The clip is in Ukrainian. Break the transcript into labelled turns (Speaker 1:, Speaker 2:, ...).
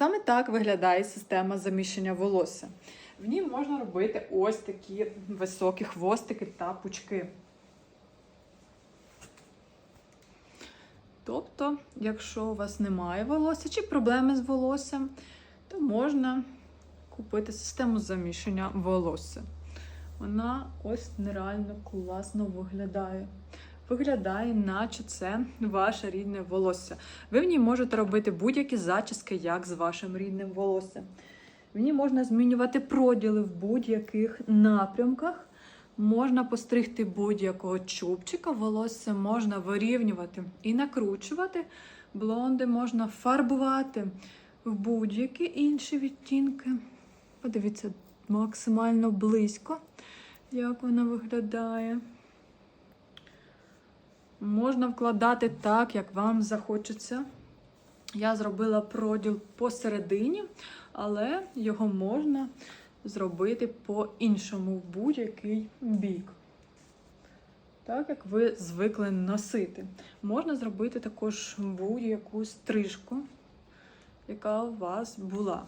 Speaker 1: Саме так виглядає система заміщення волосся. В ній можна робити ось такі високі хвостики та пучки. Тобто, якщо у вас немає волосся чи проблеми з волоссям, то можна купити систему заміщення волосся. Вона ось нереально класно виглядає. Виглядає, наче це ваше рідне волосся. Ви в ній можете робити будь-які зачіски, як з вашим рідним волоссям. В ній можна змінювати проділи в будь-яких напрямках. Можна постригти будь-якого чубчика, волосся можна вирівнювати і накручувати. Блонди можна фарбувати в будь-які інші відтінки. Подивіться максимально близько, як вона виглядає. Можна вкладати так, як вам захочеться. Я зробила проділ посередині, але його можна зробити по-іншому в будь-який бік. Так, як ви звикли носити. Можна зробити також будь-яку стрижку, яка у вас була.